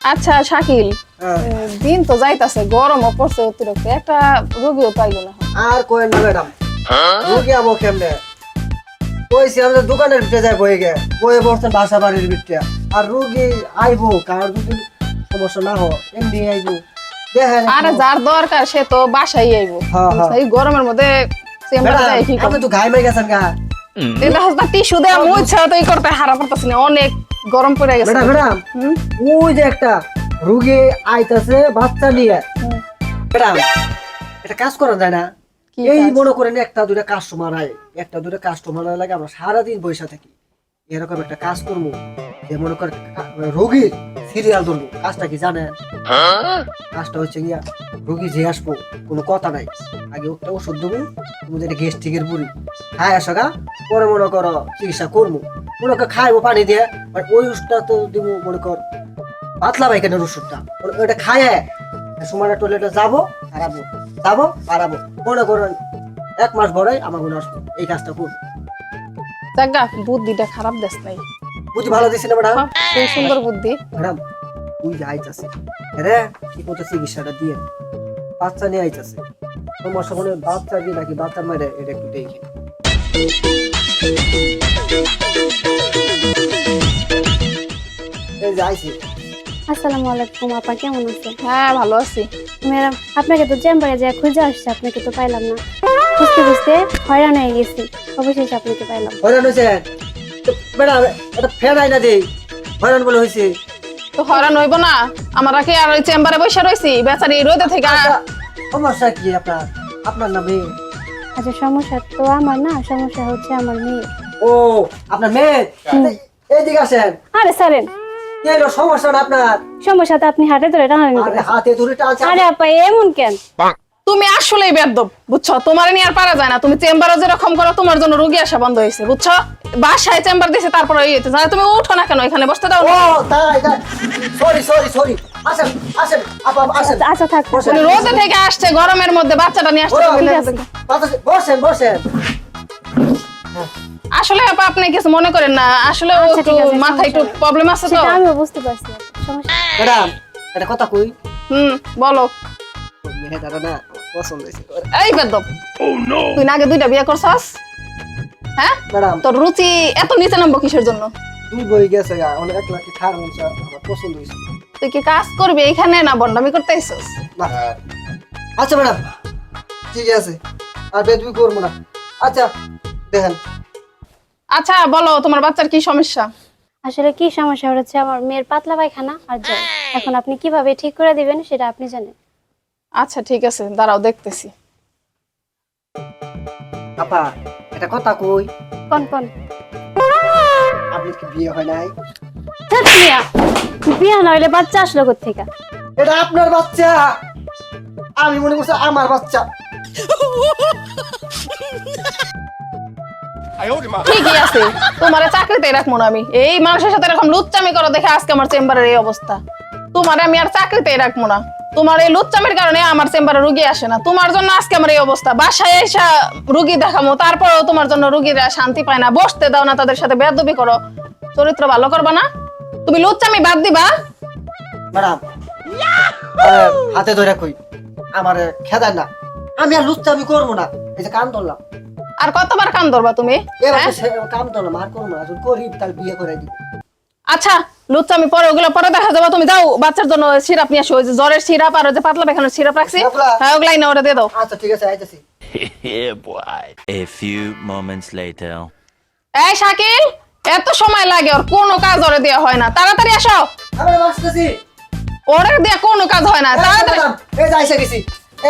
আচ্ছা শাকিল হ্যাঁ। দিন তো যাইতাছে গরম পড়ছে অতিরিক্ত একটা রোগীও পাইলো না। আর কই না ম্যাডাম? রুগী আবো কেমনে? কইছি আমাদের দোকানের ভিতরে যায় বয়ে গে বয়ে বসছেন বাসা বাড়ির ভিতরে। আর রুগী আইবো কার যদি সমস্যা না হয় এমনি আইবো। দেখেন আরে যার দরকার সে তো বাসায় আইবো। হ্যাঁ, হ্যাঁ। এই গরমের মধ্যে চেম্বারে যায় কি আপনি তো ঘাই মাই গেছেন গা। এটা হচ্ছে টিস্যু দেয়া মুছে তো এই করতে হারা পড়তাছি না অনেক গরম পড়ে গেছে। ম্যাডাম ম্যাডাম ওই যে একটা রুগী আইতাছে বাচ্চা নিয়ে। ম্যাডাম এটা কাজ করা যায় না। এই? মনে করেন একটা দুটা কাস্টমার আয় একটা দুটা কাস্টমার লাগে আমরা সারাদিন বসে থাকি। এরকম একটা কাজ করব। যে মনে করেন রোগীর সিরিয়াল ধরবো। কাজটা কি জানেন? কাজটা হচ্ছে গিয়া রোগী যে আসব কোনো কথা নাই। আগে ওটা ওষুধ দেবো তুমি যেটা গ্যাস্ট্রিকের বুড়ি খাই আসো গা পরে মনে করো চিকিৎসা করব। মনে কর খাইবো পানি দিয়ে আর ওই ওষুধটা তো দিব মনে কর পাতলা পায়খানার ওষুধটা। ওটা- খায় সময় টয়লেটে যাব হারাবো যাব হারাবো। মনে করেন এক মাস পরে আমার মনে আসব এই কাজটা করব। জাগা বুদ্ধিটা খারাপ দেশ নাই। বুঝি ভালো দিছি না ম্যাডাম? হ্যাঁ, সেই সুন্দর বুদ্ধি। ম্যাডাম তুই যে ঠিক মতো চিকিৎসাটা দিয়ে? বাচ্চা নিয়ে আইতাছে। সমস্যা কোনো বাচ্চা দিয়ে নাকি বাচ্চা মেরে এটা একটু দেখে। এই যে আসসালামু আলাইকুম আপা কেমন আছেন? হ্যাঁ ভালো আছি। ম্যাডাম আপনাকে তো চেম্বারে যা খুঁজে আসছে আপনাকে তো পাইলাম না। খুঁজতে খুঁজতে হয়রান হয়ে গেছি। অবশেষে আপনাকে পাইলাম। হয়রান হয়েছে। তো ম্যাডাম এটা ফ্যান আইনা দেই। হয়রান বলে হয়েছে। তো হয়রান হইব না। আমরা কি আর ওই চেম্বারে বসে রইছি বেচারি রোদে থেকে আচ্ছা, সমস্যা কি আপনার? আপনার নামে আচ্ছা সমস্যা তো আমার না সমস্যা হচ্ছে আমার মেয়ে। ও আপনার মেয়ে? এইদিকে আসেন। আরে সারেন সমস্যাটা আপনার? সমস্যা তো আপনি হাতে ধরে টানেন হাতে ধরে টানছেন। আরে আপা এমন কেন? তুমি আসলেই বেদব বুঝছ? তোমার নিয়ে আর পারা যায় না। তুমি চেম্বারে যেরকম করো তোমার জন্য রুগী আসা বন্ধ হয়েছে বুঝছ? বাসায় চেম্বার দিছে তারপরে এই হইতেছে। আর তুমি উঠো না কেন? এখানে বসতে দাও ও তাই তাই সরি সরি সরি আসেন আসেন। আপা আসেন। আচ্ছা থাক। উনি রোদে থেকে আসছে গরমের মধ্যে বাচ্চাটা নিয়ে আসছে বসেন বসেন আসলে আপা আপনি কিছু মনে করেন না। আসলে ও আচ্ছা, একটু মাথায় একটু প্রবলেম আছে তো? আমিও বুঝতে পারছি। সমস্যা ম্যাডাম এটা কথা কই? হুম বলো। না পছন্দ হয়েছে এই বেদব তুই না আগে দুইটা বিয়ে করছস? হ্যাঁ? ম্যাডাম। তোর রুচি এত নিচে নামবো কিসের জন্য? তুই বই গেছে গা অনেক এক লাখ খার মন আমার পছন্দ হয়েছে। তুই কি কাজ করবি এখানে না বন্ডামি করতে আইসস? না। আচ্ছা ম্যাডাম ঠিক আছে। আর বেদবি করব না। আচ্ছা দেখেন। আচ্ছা বলো তোমার বাচ্চার কি সমস্যা? আসলে কি সমস্যা হচ্ছে আমার মেয়ের পাতলা পায়খানা আর জ্বর। এখন আপনি কীভাবে ঠিক করে দিবেন সেটা আপনি জানেন। আচ্ছা ঠিক আছে দাঁড়াও দেখতেছি। আপা এটা কথা কই? কোন কোন? আপনি কি বিয়ে হয় নাই? ধ্যাৎ মিয়া, বিয়া বাচ্চা আসলো থেকে এটা আপনার বাচ্চা। আমি মনে করছি আমার বাচ্চা। ঠিকই আছে তোমার চাকরিতে রাখব না আমি। এই মানুষের সাথে এরকম লুচ্চামি করো দেখে আজকে আমার চেম্বারের এই অবস্থা। তোমার আমি আর চাকরিতে রাখব না। তোমার এই লুচ্চামির কারণে আমার চেম্বারে রুগী আসে না। তোমার জন্য আজকে আমার এই অবস্থা। বাসায় এসে রুগী দেখামো তারপরেও তোমার জন্য রুগীরা শান্তি পায় না। বসতে দাও না তাদের সাথে বেদবি করো। চরিত্র ভালো করবা না? তুমি লুচ্চামি বাদ দিবা? ম্যাডাম হাতে ধরে কই আমার খেদার না। আমি আর লুচ্চা আমি করব না। এই যে কাম ধরলাম। আর কতবার কান ধরবা তুমি? হ্যাঁ? কাম ধরলাম আর করব না। করি তাহলে বিয়ে করে দিব। আচ্ছা লুচ্চামি পরে ওগুলো পরে দেখা যাব। তুমি যাও বাচ্চার জন্য সিরাপ নিয়ে আসো। ওই যে জ্বরের সিরাপ আর ওই যে পাতলা পায়খানার সিরাপ রাখছি। হ্যাঁ ওগুলাই না ওটা দিয়ে দাও। আচ্ছা ঠিক আছে আইতেছি. A few moments later. এই শাকিল এত সময় লাগে ওর কোনো কাজ ওরে দেওয়া হয় না। তাড়াতাড়ি আসো। আমি আসতেছি। ওরে দিয়ে কোনো কাজ হয় না। তাড়াতাড়ি এই যে আইসা গেছি।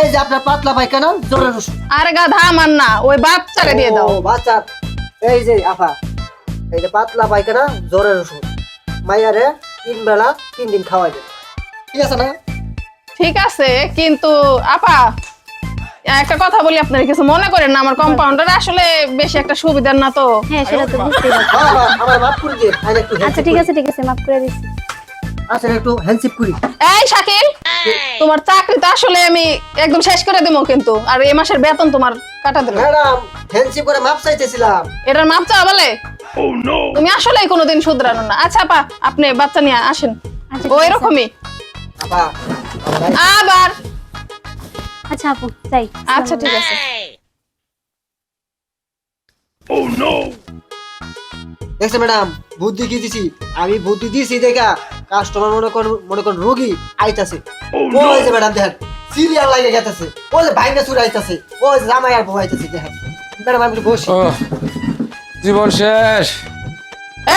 এই যে আপনার পাতলা পায়খানা জোরের ওষুধ। আরে গাধা আমার না ওই বাচ্চারে দিয়ে দাও। বাচ্চা এই যে আফা এই যে পাতলা পায়খানা জ্বরের ওষুধ। মাইয়ারে তিন বেলা তিন দিন খাওয়াই দেবে। ঠিক আছে না ঠিক আছে কিন্তু আপা একটা কথা বলি আপনারা কিছু মনে করেন না আমার কম্পাউন্ডার আসলে বেশি একটা সুবিধার না তো? হ্যাঁ সেটা তো বুঝতেই পারছি। আমার মাফ করে দিয়ে আচ্ছা ঠিক আছে ঠিক আছে মাফ করে দিচ্ছি। আচ্ছা একটু হ্যান্ডশিপ করি। এই শাকিল তোমার চাকরি তো আসলে আমি একদম শেষ করে দেবো কিন্তু। আর এই মাসের বেতন তোমার কাটা দেবো। ম্যাডাম হ্যান্ডশিপ করে মাপ চাইতেছিলাম। এটার মাপ চাওয়া বলে? তুমি আসলে কোনোদিন শুধরানো না। আচ্ছা আপা আপনি বাচ্চা নিয়ে আসেন। আচ্ছা, ও এরকমই। আবার। আচ্ছা আপু যাই। আচ্ছা ঠিক আছে। দেখছে ম্যাডাম বুদ্ধি কি দিছি? আমি বুদ্ধি দিছি দেখা কাস্টমার মনে কর মনে কর রোগী আইতাছে। ওই যে ম্যাডাম দেখেন সিরিয়াল লাগে গেতেছে। ওই যে ভাইনা চুর আইতাছে। ওই যে জামাই আর বউ আইতাছে দেখেন। ম্যাডাম আমি বসি। জীবন শেষ।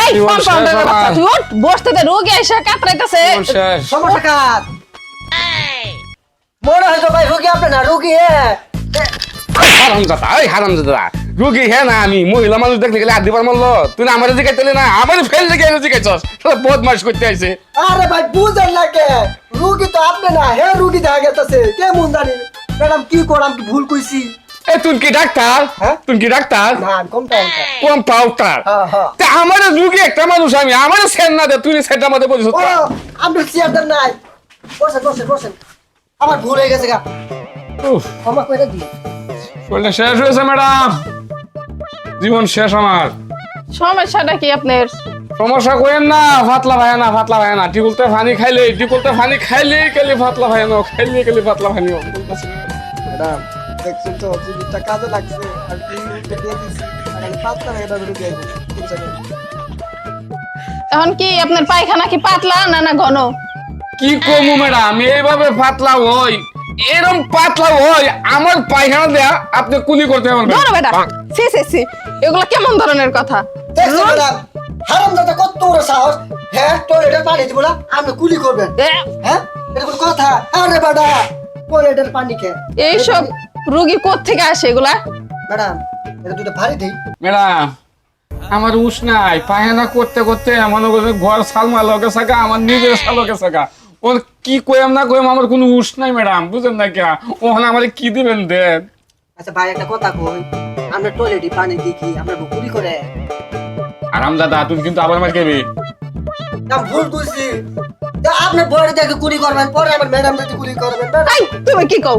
এই কম্পাউন্ডারের বাচ্চা তুই উঠ বসতে দে রোগী এসে কাতরাইতেছে। জীবন শেষ। সমস্যা কার? মনে হয় তো ভাই রোগী আপনি না রোগী হ্যাঁ। হারামজাদা এই হারামজাদা। রুগী হ্যাঁ না আমি মহিলা মানুষ দেখলে গেলে আদি বার মারলো তুই না আমার তেলে না আমার ফেল দিকে এনে জিজ্ঞাসা বদমাস করতে আইছে। আরে ভাই বুঝেন না কে? রুগী তো আপনি না হে রুগী দেখা গেতেছে। কেমন জানি? ম্যাডাম কি করাম কি ভুল কইছি? এ তুই কি ডাক্তার? হ্যাঁ? তুই কি ডাক্তার? না আমি কম টাইম কোন পাউটার হ্যাঁ হ্যাঁ। তা আমার রুগী একটা মানুষ আমি আমার সেন না দে তুই সেটা মধ্যে বলিস আপনি চেয়ার নাই। বসেন বসেন বসেন। আমার ভুল হয়ে গেছে গা। ক্ষমা করে দিই শরীরটা শেষ হয়েছে ম্যাডাম। জীবন শেষ আমার। সমস্যাটা কি আপনার? সমস্যা করেন না ফাতলা ভাই না ফাতলা ভাই না। টিকুলতে পানি খাইলে টিকুলতে পানি খাইলে কেলি ফাতলা ভাই না খাইলে কেলি ফাতলা ভাই না। ম্যাডাম দেখছেন তো জিনিসটা কাজে লাগছে আর দিয়ে দিচ্ছি আর আমি পাঁচটা মেয়েটা ঢুকে এখন কি আপনার পায়খানা কি পাতলা না না ঘন? কি কমু ম্যাডাম এইভাবে পাতলা হই এরম পাতলা হই আমার পায়খানা দেয়া আপনি কুলি করতে পারবেন। ধরো বেটা। C C C. এগুলো কেমন ধরনের কথা? দেখছেন ম্যাডাম হারাম কত বড় সাহস। হ্যাঁ টয়লেটের পানি দিব না আপনি কুলি করবেন। হ্যাঁ এটা কোনো কথা। আরে বাডা টয়লেটের পানি খেয়ে এইসব রুগী থেকে আসে এগুলা? ম্যাডাম এটা দুটো ভারী দিই। ম্যাডাম আমার উস নাই। পায়খানা করতে করতে করে ঘর সালমা লগে থাকা আমার নিজের সালকে ও কি কইম না কইম আমার কোনো উস নাই ম্যাডাম বুঝেন না কে ওখানে আমার কি দিবেন দেন? আচ্ছা ভাই একটা কথা কই। আমরা টয়লেটে পানি দিই কি আমরা করে? আরাম দাদা তুমি কিন্তু আবার মার না ভুল করছি তা আপনি বড় দেখে কুলি করবেন পরে আমার ম্যাডাম দেখে কুলি করবেন এই তুমি কি কও?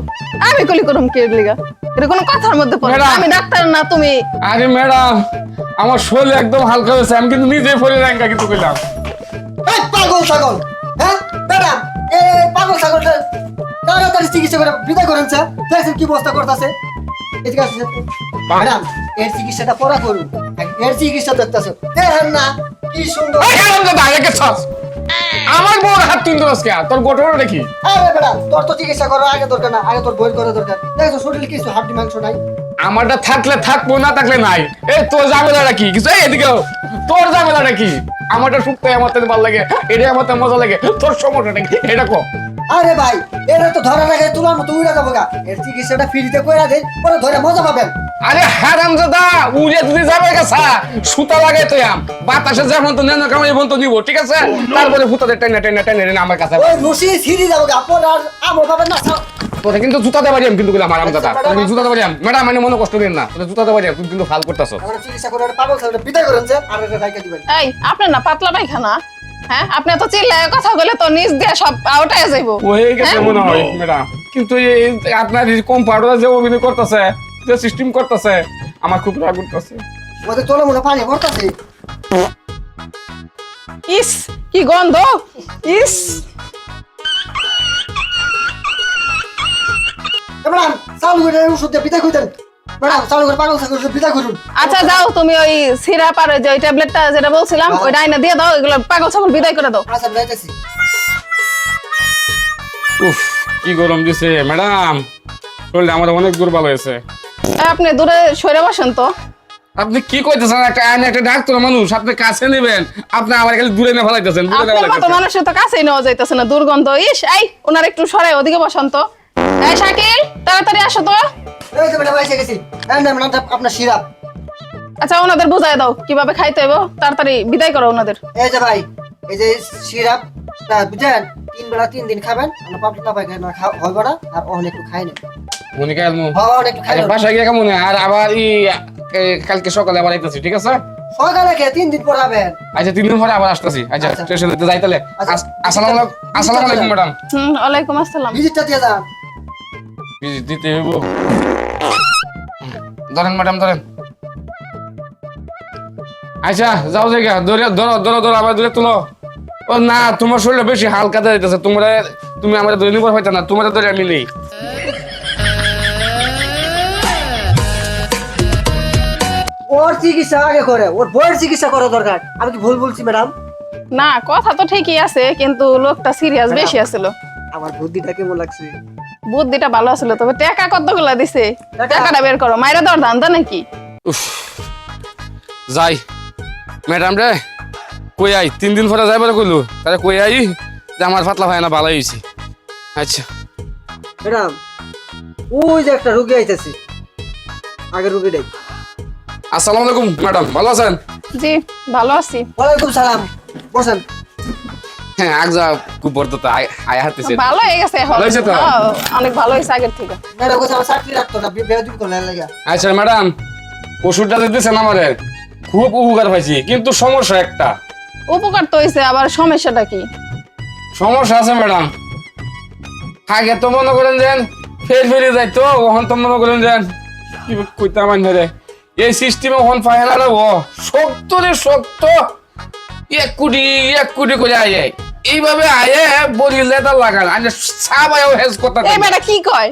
আমি কলি করুম কি লিগা? এটা কোনো কথার মধ্যে পড়ে না। আমি ডাক্তার না তুমি। আরে ম্যাডাম আমার শরীর একদম হালকা হয়েছে আমি কিন্তু নিজে ফলে রাঙ্গা কিন্তু কইলাম এই পাগল ছাগল হ্যাঁ ম্যাডাম এ পাগল ছাগলটা তাড়াতাড়ি চিকিৎসা করে বিদায় করেন স্যার? দেখছেন কি বস্তা করতেছে? এদিকে আসেন ম্যাডাম এর চিকিৎসাটা পড়া করুন। এর চিকিৎসা দেখতেছে। দেখেন না কি সুন্দর। এই আরাম দাদা একে ছাস। আমার বড় হাত তোর গোটর দেখি। আরে বেটা তোর তো চিকিৎসা করার আগে দরকার না আগে তোর বই করা দরকার। শরীরে কিছু হাড্ডি মাংস নাই। আমারটা থাকলে থাকব না থাকলে নাই। এই তোর ঝামেলাটা কি? কিছু এদিকে তোর ঝামেলাটা কি? আমারটা শুকতে আমার তাতে ভালো লাগে এটা আমার তাতে মজা লাগে। তোর সমস্যা নাকি এটা কো। আরে ভাই এটা তো ধরা লাগে তোলার মতো উড়ে যাব গা। এর চিকিৎসাটা ফ্রিতে করে দেন, পরে ধরে মজা পাবেন। আরে হারাম দাদা উড়ে যদি যাবে গেছা। সুতা লাগাই তো আম। বাতাসে যেমন তো নেন কামাই বন্ধ নিব ঠিক আছে? তারপরে টেনে টেনে টেনে টেনে আমার কাছে ওই রশি ছিঁড়ি যাব গা পরে আর আমো পাবেন না তোরা কিন্তু জুতা দেওয়া পারি কিন্তু বললাম আরাম দাদা তোরা কিন্তু জুতা দেওয়া পারি ম্যাডাম মানে মনে কষ্ট দিন না তোরা জুতা দেওয়া পারি তুমি কিন্তু ফাল করতেছো। আমরা চিকিৎসা করে পাগল ছাগলটা বিদায় করেন স্যার আর এটা রাইখা দিবেন। এই আপনার না পাতলা পায়খানা? হ্যাঁ আপনি তো চিল্লায় কথা বলে তো নিচ দিয়ে সব আউটায় যাইবো। হয়ে গেছে হ্যাঁ? মনে হয় ম্যাডাম। কিন্তু আপনার কম্পাউন্ডার যে অভিনয় করতেছে যে সিস্টেম করতেছে আমার খুব রাগ উঠতেছে। ওদের তোলা মনে পানি ভরতাছে। ইস কি গন্ধ? ইস। ম্যাডাম চালু করে ওষুধ দিয়ে বিদায় কইতেন ম্যাডাম চালু করে পাগল বিদায় করুন। আচ্ছা যাও তুমি ওই সিরাপ আর যে ওই ট্যাবলেটটা যেটা বলছিলাম ওই ডাইনা দিয়ে দাও এগুলো পাগল ছাগল বিদায় করে দাও। আচ্ছা যাইতেছি। উফ কি গরম দিছে। ম্যাডাম শরীরটা আমার অনেক দুর্বল হয়েছে। আপনি দূরে সরে বসেন তো। আপনি কি কইতেছেন? একটা আইনে একটা ডাক্তার মানুষ আপনি কাছে নেবেন। আপনি আমার খালি দূরে নিয়ে ফেলাইতেছেন দূরে মতো ফেলাইতেছেন মানুষের তো কাছেই নেওয়া যাইতেছে না দুর্গন্ধ। ইস এই ওনার একটু সরে ওদিকে বসান তো। এই শাকিল তাড়াতাড়ি আসো তো। এই যে ম্যাডাম এসে গেছি। এই না ম্যাডাম আপনার সিরাপ। আচ্ছা ওনাদের বুঝাই দাও কীভাবে খাইতে হইব। তাড়াতাড়ি বিদায় করো ওনাদের। এই যে ভাই এই যে সিরাপ তা বুঝেন তিন বেলা তিন দিন খাবেন পাপড়ি না পাই না খাওয়া হইব না আর অনেক একটু খাই নেব। মনে আচ্ছা নেব বাসায় গিয়ে কেমন আর আবার ই কালকে সকালে আবার আইতেছি ঠিক আছে? সকালে খেয়ে তিন দিন পর হবেন আচ্ছা তিন দিন পরে আবার আসতেছি। আচ্ছা আচ্ছা। স্টেশনে যাই তাহলে। আসসালামু আলাইকুম আসসালামু আলাইকুম ম্যাডাম। হুম ওয়ালাইকুম আসসালাম। ভিজিটটা দিয়ে যান। ভিজিট দিতে হইব। ধরেন ম্যাডাম ধরেন। যাও জায়গা ধরে ধরো ধরো ধরো আবার ধরে তুলো। ও না তোমার শরীরটা বেশি হালকা দিতেছে। তোমরা তুমি আমার ধরে নিবার হইতা না তোমার ধরে আমি নেই। চিকিৎসা আগে করে ওর বইয়ের চিকিৎসা করা দরকার। আমি কি ভুল বলছি ম্যাডাম? না কথা তো ঠিকই আছে কিন্তু লোকটা সিরিয়াস বেশি আছিল। আমার বুদ্ধিটা কেমন লাগছে? বুদ্ধিটা ভালো আছিল তবে টাকা কতগুলা দিছে? টাকা? টাকাটা বের করো মাইরা দর ধান্দা নাকি? উফ যাই। ম্যাডাম রে কই আই? তিন দিন পরে যাই বলে কইলো। তাহলে কই আই? যে আমার পাতলা হয় না ভালো হয়েছে আচ্ছা। ম্যাডাম ওই যে একটা রুগী আইতেছে। আগের রুগীটাই। আসসালামু আলাইকুম ম্যাডাম। ভালো আছেন? জি ভালো আছি। ওয়ালাইকুম সালাম। বসেন। হ্যাঁ আগ যা খুব বড় তো আয় আয় ভালো হয়ে গেছে এখন। হয়েছে তো? হ্যাঁ, অনেক ভালো হয়েছে আগের থেকে। ম্যাডাম কোথাও চাকরি রাখতো না বেয়াদুই করলেন লাগা। আচ্ছা ম্যাডাম ওষুধটা দিতেছেন আমারে। খুব উপকার পাইছি কিন্তু সমস্যা একটা। উপকার তো হয়েছে আবার সমস্যাটা কি? সমস্যা আছে ম্যাডাম। আগে তো মনে করেন যেন ফের ফেরে যাইতো ওখান তো মনে করেন যেন কি কইতে আমার ধরে এই সিস্টেমে ওখান পায় না ও শক্ত রে শক্ত এক কোটি এক কোটি করে আয়। এইভাবে আয়ে বলি লেদার লাগান আজ সাবায়ও হেজ কথা এই বেটা কি কয়?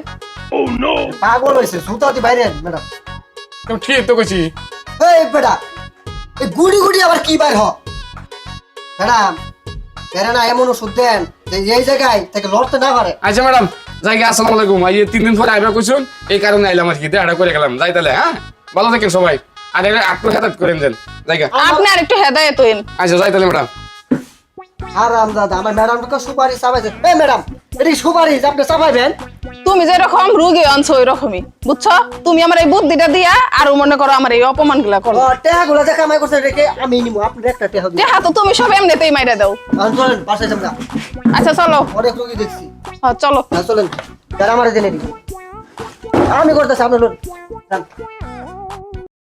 ও নো পাগল হয়েছে সুতাতি বাইরে ম্যাডাম ঠিক তো কইছি। এই বেটা এই গুড়ি গুড়ি আবার কি বাইর হ? ম্যাডাম এরা না এমন ওষুধ দেন যে এই জায়গায় থেকে লড়তে না পারে। আচ্ছা ম্যাডাম যাই গে আসসালামু আলাইকুম। আই তিন দিন পরে আইবা কইছুন এই কারণে আইলাম আর কি। দেখা করে গেলাম। যাই তাহলে হ্যাঁ? ভালো থাকেন সবাই। আর এটা আপনি হেদাত করেন দেন। জায়গা আপনি আর একটু হেদায়ত হইন। আচ্ছা যাই তাহলে ম্যাডাম। আরাম দাদা আমার ম্যাডামকে সুপারিশ চাপাইছে। এই ম্যাডাম এটা কি সুপারিশ আপনি চাপাইবেন? তুমি যেরকম রুগী আনছো ওই রকমই বুঝছ? তুমি আমার এই বুদ্ধিটা দিয়া আর মনে করো আমার এই অপমানগুলা করো। টেহা গুলা যে কামাই করছে রেখে আমি নিবো আপনি একটা টেহা দেখা তো তুমি সব এমনিতেই মাইরা দাও। চলেন বাসায় আমরা আচ্ছা চলো। অনেক রুগী দেখছি। হ্যাঁ, চলো। হ্যাঁ চলেন যারা আমার জেনে দিন আমি করতেছি আপনি লোন।